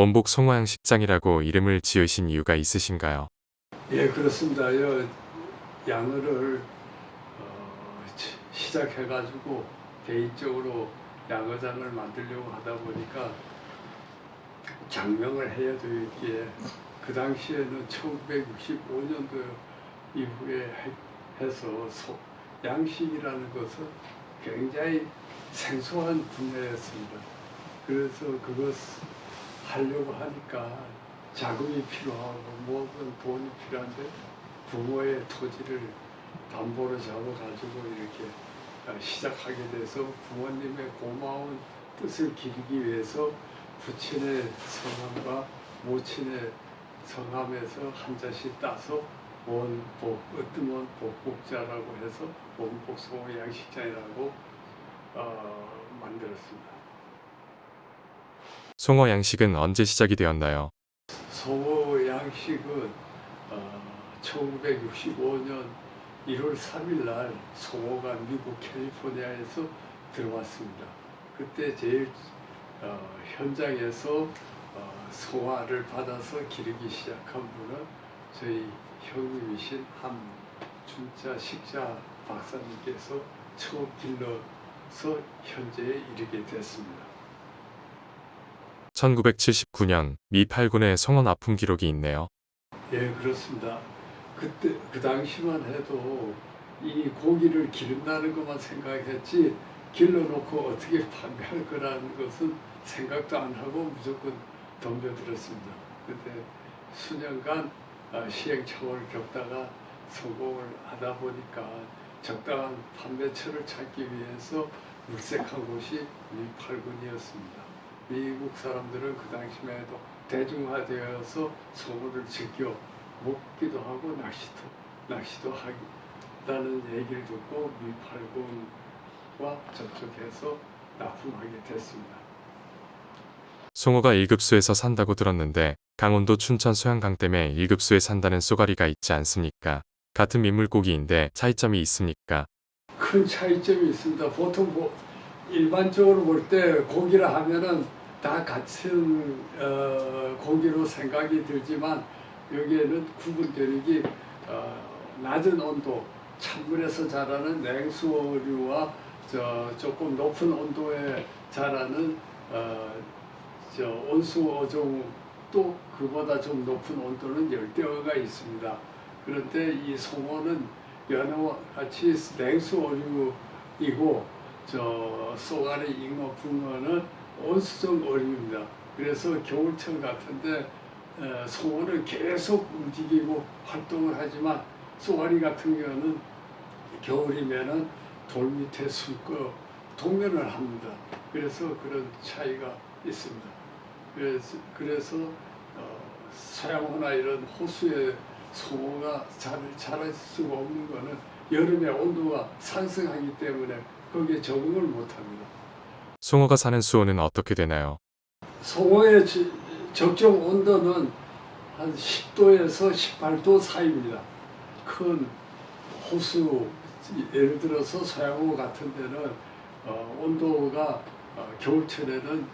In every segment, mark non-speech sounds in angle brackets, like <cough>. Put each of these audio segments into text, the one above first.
원복 송화양 식장이라고 이름을 지으신 이유가 있으신가요? 예, 그렇습니다. 요 양어를 어, 시- 시작해가지고 개인적으로 양어장을 만들려고 하다 보니까 장명을 해야 되기에 그 당시에는 1965년도 이후에 해- 해서 소- 양식이라는 것은 굉장히 생소한 분야였습니다. 그래서 그것 하려고 하니까 자금이 필요하고 뭐든 돈이 필요한데 부모의 토지를 담보로 잡아가지고 이렇게 아, 시작하게 돼서 부모님의 고마운 뜻을 기리기 위해서 부친의 성함과 모친의 성함에서 한 자씩 따서 원복 으뜸원 복복자라고 해서 원복성호 양식장이라고 어, 만들었습니다. 송어 양식은 언제 시작이 되었나요? 송호 양식은 어, 1965년 1월 3일 날 송호가 미국 캘리포니아에서 들어왔습니다. 그때 제일 어, 현장에서 어, 송화를 받아서 기르기 시작한 분은 저희 형님이신 함준자 식자 박사님께서 처음 길러서 현재에 이르게 됐습니다. 1979년 미 8군의 송어 납품 기록이 있네요. 예, 그렇습니다. 그때 그 당시만 해도 이 고기를 기른다는 것만 생각했지 길러놓고 어떻게 판매할 거라는 것은 생각도 안 하고 무조건 덤벼들었습니다. 그때 수년간 아, 시행착오를 겪다가 성공을 하다 보니까 적당한 판매처를 찾기 위해서 물색한 곳이 밀팔군이었습니다. 미국 사람들은 그 당시만 해도 대중화되어서 소고를 즐겨 먹기도 하고 낚시도 낚시도 하다는 얘기를 듣고 미팔군과 접촉해서 납품하게 됐습니다. 송어가 1급수에서 산다고 들었는데 강원도 춘천 소양강 댐에 1급수에 산다는 쏘가리가 있지 않습니까? 같은 민물고기인데 차이점이 있습니까? 큰 차이점이 있습니다. 보통 뭐 일반적으로 볼 때 고기라 하면은 다 같은 어, 고기로 생각이 들지만 여기에는 구분되는 게 어, 낮은 온도, 찬물에서 자라는 냉수류와 저 조금 높은 온도에 자라는 어, 저 온수 어종 또 그보다 좀 높은 온도는 열대어가 있습니다. 그런데 이 송어는 연어와 같이 냉수 어류이고 저 쏘가리, 잉어, 붕어는 온수성 어류입니다. 그래서 겨울철 같은데 에, 송어는 계속 움직이고 활동을 하지만 쏘가리 같은 경우는 겨울이면은 돌 밑에 숨고 동면을 합니다. 그래서 그런 차이가 있습니다. 그래서, 그래서 어, 서양호나 이런 호수에 송어가 잘 자랄 수가 없는 거는 여름에 온도가 상승하기 때문에 거기에 적응을 못합니다. 송어가 사는 수온은 어떻게 되나요? 송어의 지- 적정 온도는 한 10도에서 18도 사이입니다. 큰 호수, 예를 들어서 서양호 같은 데는 어, 온도가 어, 겨울철에는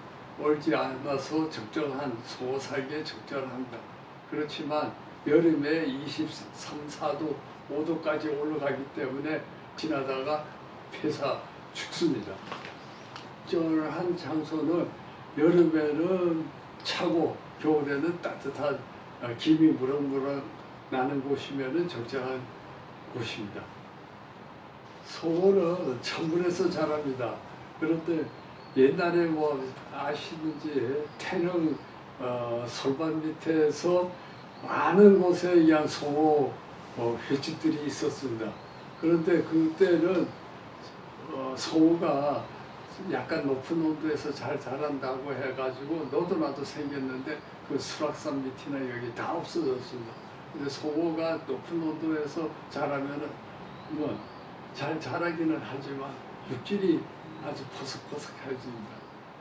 얼지 않아서 적정한 송어 살기에 적절합니다. 그렇지만 여름에 23, 4도, 5도까지 올라가기 때문에 지나다가 폐사 죽습니다. 적절한 장소는 여름에는 차고 겨울에는 따뜻한 어, 김이 무럭무럭 나는 곳이면은 적절한 곳입니다. 송어는 찬물에서 자랍니다. 그런데 옛날에 뭐 아시는지 태릉 어, 솔밭 밑에서 많은 곳에 의한 송어 어, 횟집들이 있었습니다. 그런데 그때는 어, 송어가 약간 높은 온도에서 잘 자란다고 해가지고 너도 나도 생겼는데 그 수락산 밑이나 여기 다 없어졌습니다. 근데 송어가 높은 온도에서 자라면은 뭐 잘 자라기는 하지만 육질이 아주 포석포석해집니다.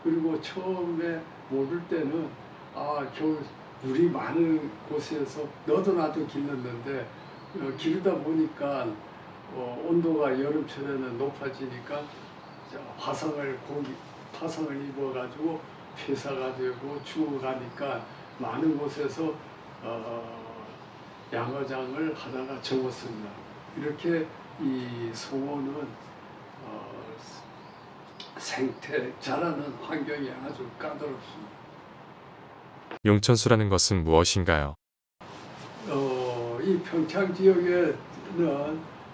그리고 처음에 모를 때는 아 겨울 물이 많은 곳에서 너도 나도 길렀는데 어, 기르다 보니까 어, 온도가 여름철에는 높아지니까 자, 화상을 고기 화상을 입어가지고 폐사가 되고 죽어가니까 많은 곳에서 어, 양어장을 하다가 접었습니다. 이렇게 이 송어는 어, 생태 자라는 환경이 아주 까다롭습니다. 용천수라는 것은 무엇인가요? 어, 이 평창 지역에는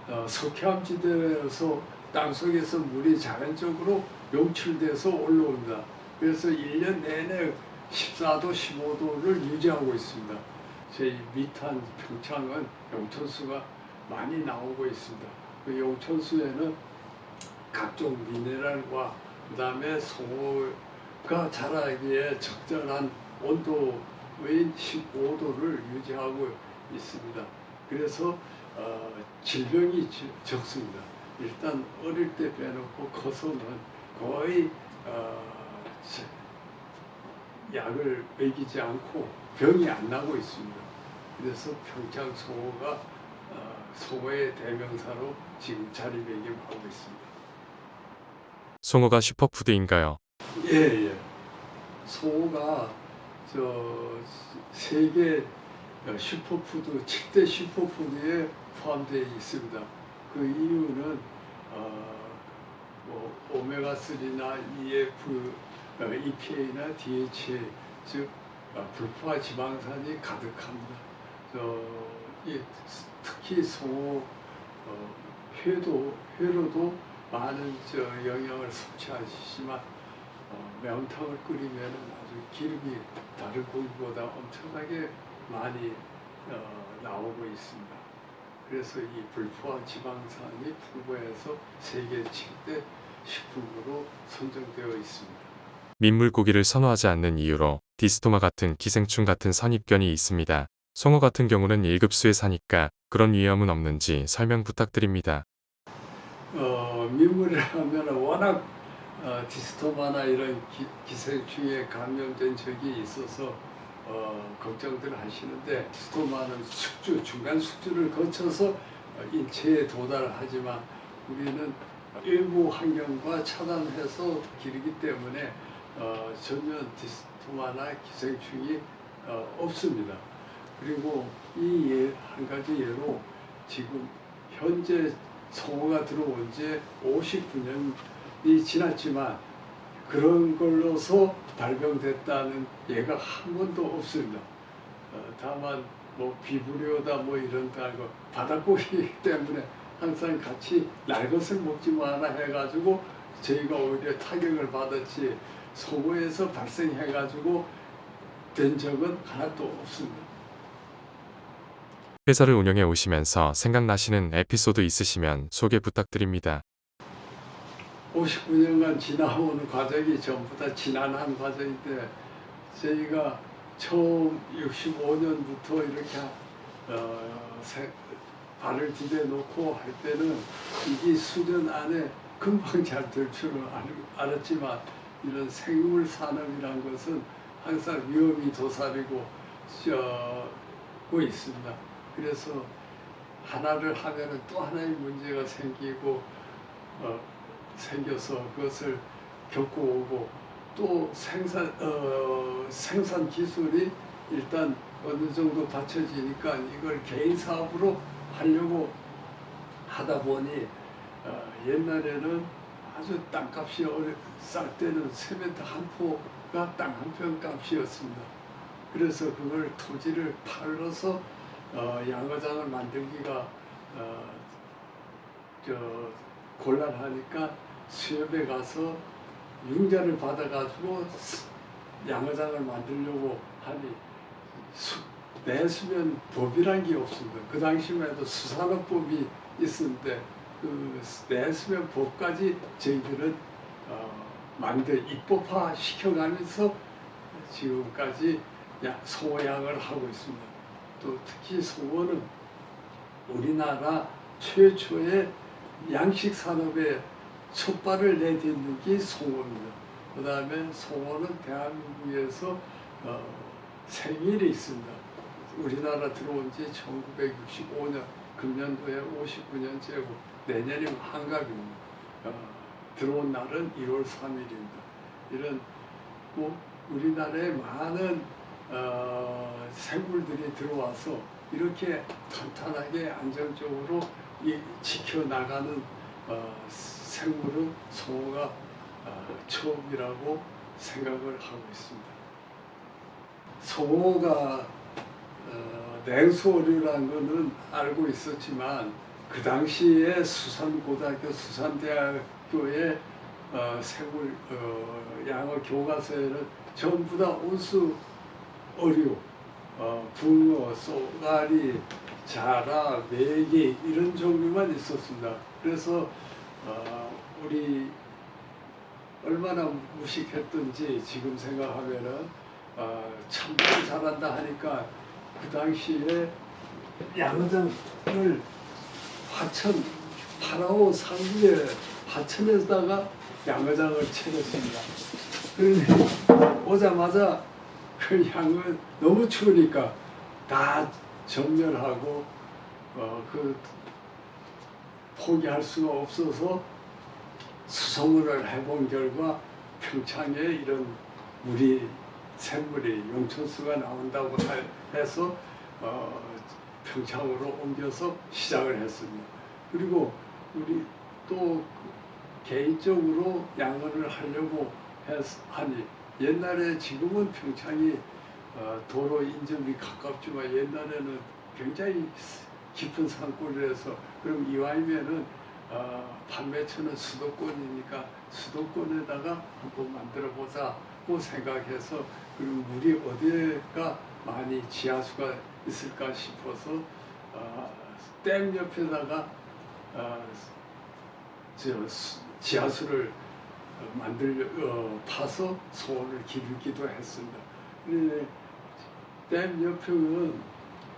어, 석회암지대에서 땅속에서 물이 자연적으로 용출돼서 올라옵니다. 그래서 1년 내내 14도, 15도를 유지하고 있습니다. 저희 밑한 평창은 용천수가 많이 나오고 있습니다. 그 용천수에는 각종 미네랄과 그 다음에 송어가 자라기에 적절한 온도인 15도를 유지하고 있습니다. 그래서 어, 질병이 지- 적습니다. 일단 어릴 때 빼놓고 커서는 거의 어, 저- 약을 먹이지 않고 병이 안 나고 있습니다. 그래서 평창 송어가 어, 송어의 대명사로 지금 자리매김하고 있습니다. 송어가 슈퍼푸드인가요? 예, 예. 소가 저 세계 슈퍼푸드 7대 슈퍼푸드에 포함되어 있습니다. 그 이유는 어, 뭐 오메가 3나 EF, 어, EPA나 DHA 즉 어, 불포화 지방산이 가득합니다. 저, 이, 특히 소 어, 회도 회로도 많은 저 영양을 섭취하시지만 어, 매운탕을 끓이면 아주 기름이 다른 고기보다 엄청나게 많이 어, 나오고 있습니다. 그래서 이 불포화 지방산이 풍부해서 세계 7대 식품으로 선정되어 있습니다. 민물고기를 선호하지 않는 이유로 디스토마 같은 기생충 같은 선입견이 있습니다. 송어 같은 경우는 1급수에 사니까 그런 위험은 없는지 설명 부탁드립니다. 어, 민물이라면 워낙 어, 디스토마나 이런 기, 기생충에 감염된 적이 있어서 어, 걱정들 하시는데 디스토마는 숙주, 중간 숙주를 거쳐서 어, 인체에 도달하지만 우리는 일부 환경과 차단해서 기르기 때문에 어, 전혀 디스토마나 기생충이 어, 없습니다. 그리고 이한 가지 예로 지금 현재 송어가 들어온 지 59년이 지났지만 그런 걸로서 발병됐다는 예가 한 번도 없습니다. 어, 다만 뭐 비브리오다 뭐 이런 다고 바닷고기 <laughs> 때문에 항상 같이 날 것을 먹지 마라 해가지고 저희가 오히려 타격을 받았지 송어에서 발생해가지고 된 적은 하나도 없습니다. 회사를 운영해 오시면서 생각나시는 에피소드 있으시면 소개 부탁드립니다. 59년간 지나오는 과정이 전부 다 지난한 과정인데 저희가 처음 65년부터 이렇게 어, 세- 발을 디뎌 놓고 할 때는 이게 수년 안에 금방 잘 될 줄은 알- 알았지만 이런 생물 산업이란 것은 항상 위험이 도사리고 고 있습니다. 그래서 하나를 하면은 또 하나의 문제가 생기고 어, 생겨서 그것을 겪어오고 또 생산 어, 생산 기술이 일단 어느 정도 받쳐지니까 이걸 개인 사업으로 하려고 하다 보니 어, 옛날에는 아주 땅값이 쌀 때는 세멘트 한 포가 땅 한 평 값이었습니다. 그래서 그걸 토지를 팔러서 어, 양어장을 만들기가 어, 저 곤란하니까 수협에 가서 융자를 받아가지고 스- 양어장을 만들려고 하니 수, 내수면 법이란 게 없습니다. 그 당시만 해도 수산업법이 있었는데 그 내수면 법까지 저희들은 어, 만들 입법화 시켜가면서 지금까지 야- 소양을 하고 있습니다. 또 특히 소어는 우리나라 최초의 양식 산업에 촛발을 내딛는 게 송어입니다. 그 다음에 송어는 대한민국에서 어, 생일이 있습니다. 우리나라 들어온 지 1965년, 금년도에 59년째고 내년이 한갑입니다. 어, 들어온 날은 1월 3일입니다. 이런 꼭 우리나라에 많은 어, 생물들이 들어와서 이렇게 탄탄하게 안정적으로 이 지켜나가는 어, 생물은 송어가 어, 처음이라고 생각을 하고 있습니다. 송어가 어, 냉수어류라는 것은 알고 있었지만 그 당시에 수산고등학교, 수산대학교의 어, 생물 어, 양어 교과서에는 전부 다 온수 어류, 어, 붕어, 쏘가리, 자라, 메기 이런 종류만 있었습니다. 그래서 어, 우리 얼마나 무식했던지 지금 생각하면은 어, 참고 잘한다 하니까 그 당시에 양어장을 화천 파라오 상비에 화천에다가 양어장을 차렸습니다. 그런데 오자마자 그 양은 너무 추우니까 다 정렬하고 어, 그 포기할 수가 없어서 수송을 해본 결과 평창에 이런 물이 샘물이 용천수가 나온다고 하- 해서 어, 평창으로 옮겨서 시작을 했습니다. 그리고 우리 또 개인적으로 양언을 하려고 했, 하니 옛날에 지금은 평창이 어, 도로 인접이 가깝지만 옛날에는 굉장히 깊은 산골이라서 그럼 이왕이면은 어, 판매처는 수도권이니까 수도권에다가 한번 만들어 보자고 생각해서 그리고 물이 어디가 많이 지하수가 있을까 싶어서 어, 댐 옆에다가 어, 저 수- 지하수를 어, 만들 어, 파서 소원을 기르기도 했습니다. 그런데 댐 옆에는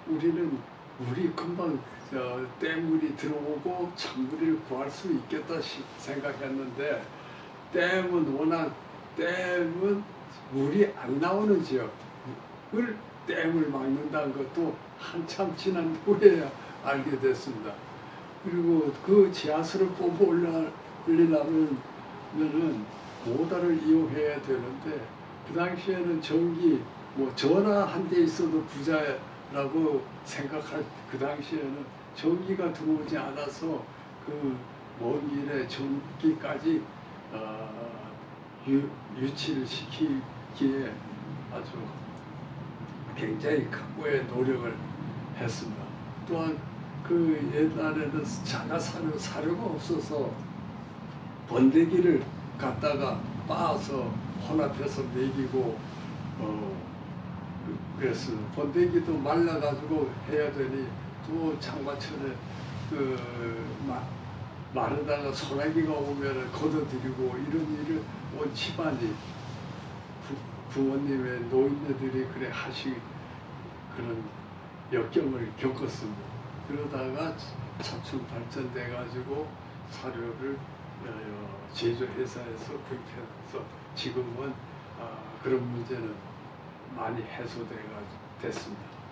우리는 물이 금방 저 댐물이 들어오고 찬물을 구할 수 있겠다 시- 생각했는데 댐은 워낙 댐은 물이 안 나오는 지역을 댐을 막는다는 것도 한참 지난 후에야 알게 됐습니다. 그리고 그 지하수를 뽑아 올리려면 은 모다를 이용해야 되는데 그 당시에는 전기 뭐 전화 한 대 있어도 부자라고 생각할 그 당시에는 전기가 들어오지 않아서 그 먼 길에 전기까지 어, 유, 유치를 시키기에 아주 굉장히 각고의 노력을 했습니다. 또한 그 옛날에는 자가 사료, 사료가 없어서 번데기를 갖다가 빻아서 혼합해서 먹이고 어 그- 그랬어요. 번데기도 말라가지고 해야 되니 또 장마철에 그 마, 마르다가 소나기가 오면 걷어들이고 이런 일을 온 집안이 부, 부모님의 노인네들이 그래 하시 그런 역경을 겪었습니다. 그러다가 차츰 발전돼 가지고 사료를 어, 제조회사에서 구입해서 지금은 아, 그런 문제는 많이 해소돼 가 됐습니다.